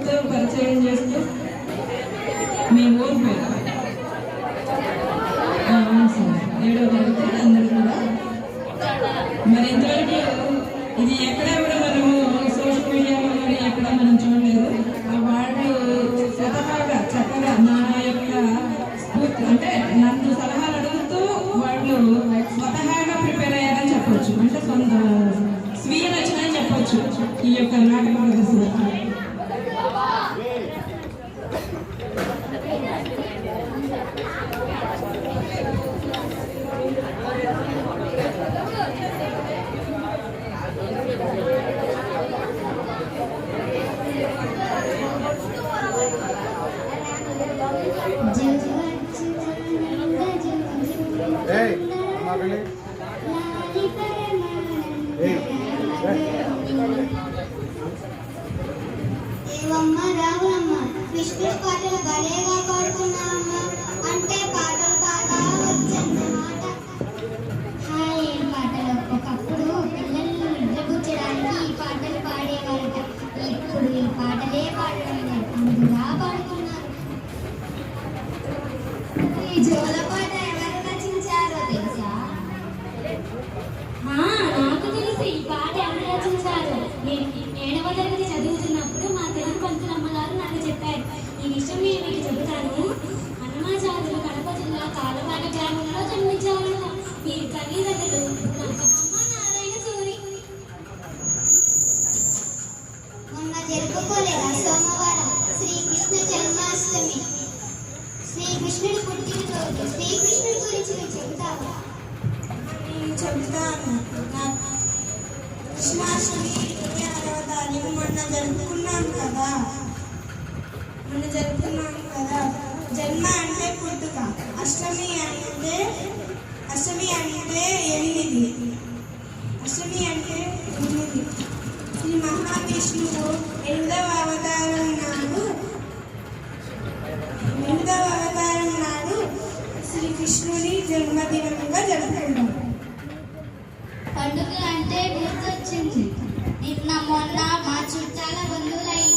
ఊరితో పరిచయం చేస్తూ? మీ ఊరు పేరు? అవును సార్. ఏడో తరగతి అందరూ కూడా. మరి ఇంతవరకు ఇది ఎక్కడ కూడా మనము సోషల్ మీడియాలో కానీ ఎక్కడ మనం చూడలేదు. ఆ వాళ్ళు స్వతహాగా చక్కగా నా యొక్క స్ఫూర్తి అంటే నన్ను సలహాలు అడుగుతూ వాళ్ళు స్వతహాగా ప్రిపేర్ అయ్యారని చెప్పొచ్చు. అంటే సొంత స్వీయ రచన అని చెప్పొచ్చు. ఈ యొక్క నాటకం శ్రీకృష్ణుడు పుట్టినరోజు శ్రీకృష్ణుడి గురించి నువ్వు చెబుతావా నేను చెబుతాను నా కృష్ణాష్టమి ఇరవై ఆరవ తారీఖు మొన్న జరుపుకున్నాం కదా మొన్న జరుపుకున్నాం కదా జన్మ అంటే పుట్టుక అష్టమి అంటే అష్టమి అంటే ఎనిమిది అష్టమి అంటే ఎనిమిది శ్రీ మహావిష్ణువు ఎనిమిదవ అవతారం నాడు ఎనిమిదవ అవతారం శ్రీకృష్ణుని జన్మదినంగా జరుపుకుంటాం. పండుగ అంటే గుర్తొచ్చింది. నిన్న మొన్న మా చుట్టాల బంధువులయ్యి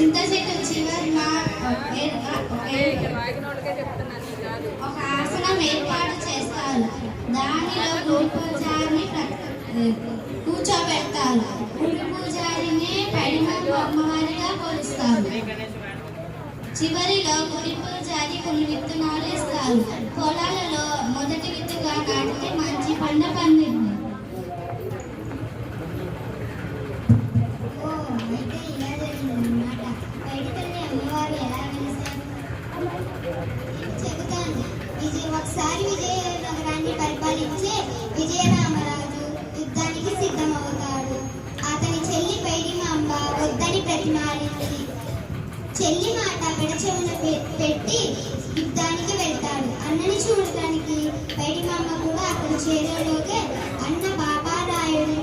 చింత చెట్టు చివరిన ఒక ఆసనం ఏర్పాటు చేస్తారు దానిలో గురు పూజారిని ప్ర- కూర్చోబెడతారు గురు పూజారిని పడిమల్లు అమ్మవారిగా పోలుస్తారు చివరిలో గురి పూజారి కొన్ని విత్తనాలు ఇస్తారు పొలాలలో వద్దని చెల్లి మాట పెడచెవున పెట్టి యుద్ధానికి వెళ్తాడు. అన్నని చూడటానికి బయటి మామ కూడా అక్కడ చేరేలోగే అన్న బాబారాయుడు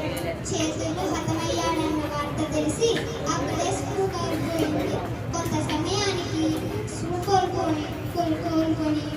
చేతుల్లో హతమయ్యాడన్న వార్త తెలిసి అక్కడే స్కూ కోల్పోయింది కొంత సమయానికి స్పృహ కోల్పోని కోల్-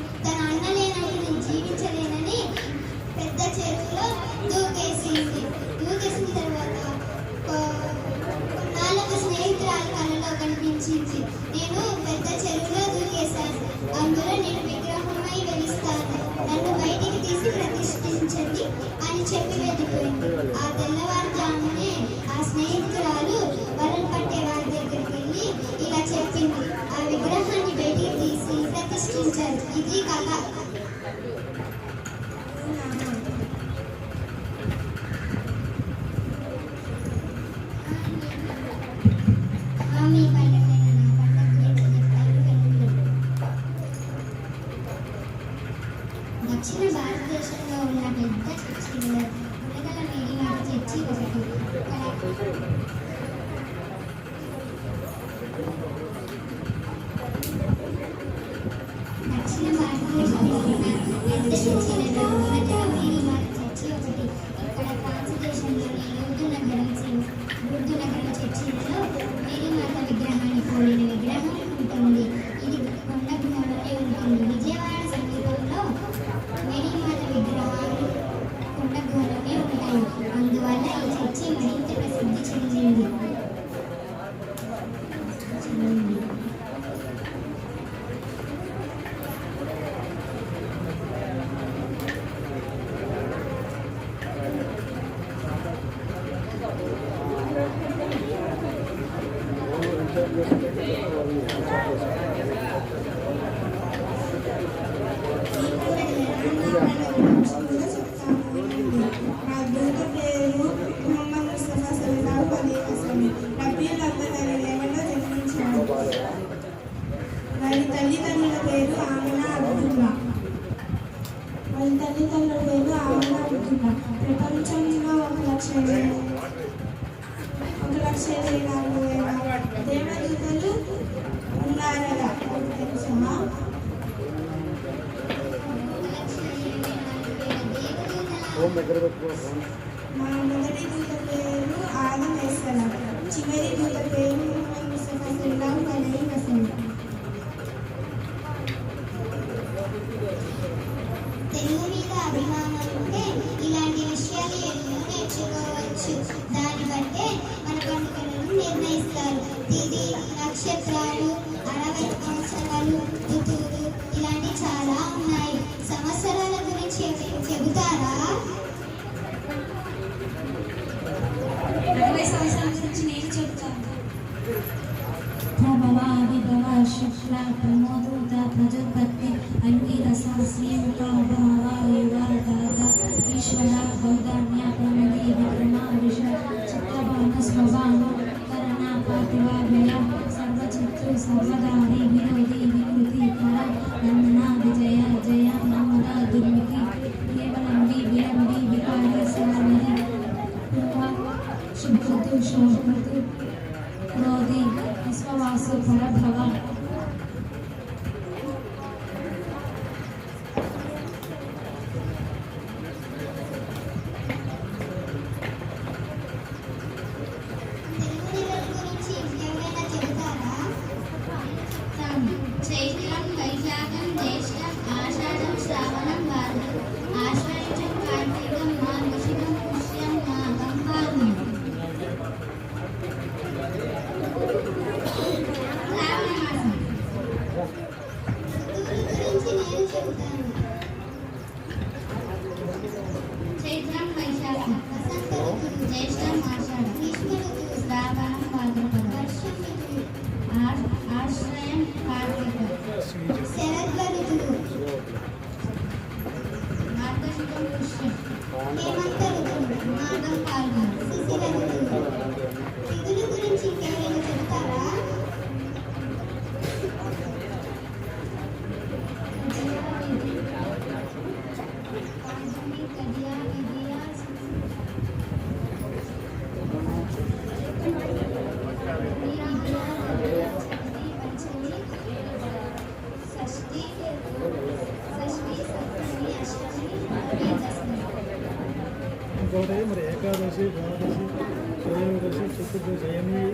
దక్షిణ భారతదేశంలో ఉన్న పెద్ద చర్చిలో ఉలగల మేరీమాత చర్చి ఒకటి. ఫోన్ దగ్గర మొదటి పేరు చివరి పేరు తెలుగు అభిమానం ఇలాంటి విషయాలు ఎన్నో నేర్చుకోవచ్చు. బట్టే మన నిర్ణయిస్తారు. తిది నక్షత్రాలు చెబుతారా? అరవై సంవత్సరాల గురించి నేను చెబుతాను. భవ విభవ శుక్ల ప్రమోదూత ప్రజోత్పత్తి అన్ని రస ఈశ్వర 是从来不跑浪 హేమంత ఋతువు మాధవ కాలం శిశిర છે જવાદશી સૂર્યવદશી શુક્રદશી એમની